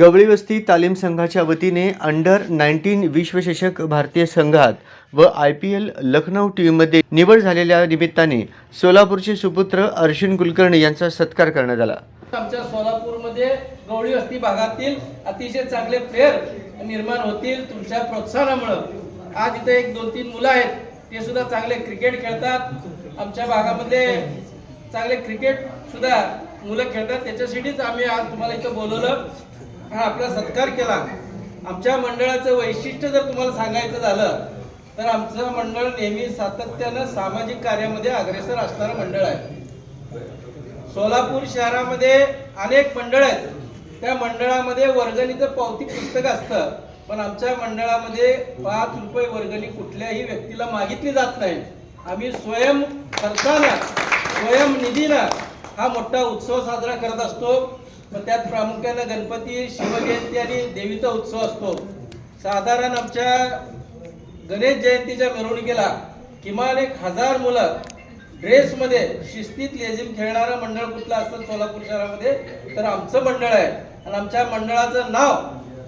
गवळी वस्ती तालीम संघाच्या वतीने अंडर नाईन्टीन विश्वचषक भारतीय संघात व आय पी एल लखनौ टीममध्ये निवड झालेल्या निमित्ताने सोलापूरचे सुपुत्र अर्शिन कुलकर्णी यांचा सत्कार करण्यात आला. आमच्या सोलापूरमध्ये गवळी वस्ती भागातील अतिशय चांगले प्लेअर निर्माण होतील तुमच्या प्रोत्साहनामुळं. आज इथे एक दोन तीन मुलं आहेत ते सुद्धा चांगले क्रिकेट खेळतात. आमच्या भागामध्ये चांगले क्रिकेट सुद्धा मुलं खेळतात. त्याच्यासाठीच आम्ही आज तुम्हाला इथं बोलवलं. हा आपला सत्कार केला. आमच्या मंडळाचं वैशिष्ट्य जर तुम्हाला सांगायचं झालं तर आमचं मंडळ नेहमी सातत्यानं सामाजिक कार्यामध्ये अग्रेसर असणारं मंडळ आहे. सोलापूर शहरामध्ये अनेक मंडळ आहेत. त्या मंडळामध्ये वर्गणीचं पावती पुस्तक असतं. पण आमच्या मंडळामध्ये पाच रुपये वर्गणी कुठल्याही व्यक्तीला मागितली जात नाही. आम्ही स्वयं खर्चानं स्वयं निधीनं हा मोठा उत्सव साजरा करत असतो. मग त्यात प्रामुख्यानं गणपती शिवजयंती आणि देवीचा उत्सव असतो. साधारण आमच्या गणेश जयंतीच्या मिरवणुकीला किमान एक हजार मुलं ड्रेसमध्ये शिस्तीत लेझिम खेळणारं मंडळ कुठलं असतं सोलापूर शहरामध्ये तर आमचं मंडळ आहे. आणि आमच्या मंडळाचं नाव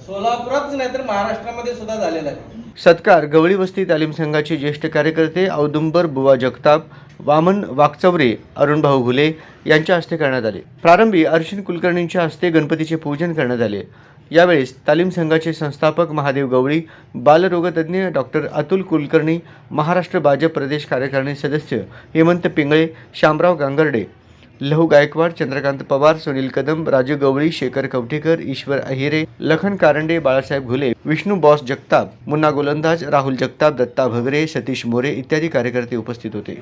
सोलापुरातच नाही तर महाराष्ट्रामध्ये सुद्धा झालेलं आहे. सत्कार गवळी वस्ती तालीम संघाचे ज्येष्ठ कार्यकर्ते औदुंबर बुवा जगताप वामन वाकचवरे अरुणभाऊ घुले यांच्या हस्ते करण्यात आले. प्रारंभी अर्शिन कुलकर्णींच्या हस्ते गणपतीचे पूजन करण्यात आले. यावेळेस तालीम संघाचे संस्थापक महादेव गवळी बालरोगतज्ञ डॉक्टर अतुल कुलकर्णी महाराष्ट्र भाजप प्रदेश कार्यकारिणी सदस्य हेमंत पिंगळे शामराव गांगर्डे लहू गायकवाड चंद्रकांत पवार सुनील कदम राजू गवळी शेखर कवठेकर ईश्वर अहिरे लखन कारंडे बाळासाहेब घुले विष्णू बॉस जगताप मुन्ना गोलंदाज राहुल जगताप दत्ता भगरे सतीश मोरे इत्यादी कार्यकर्ते उपस्थित होते.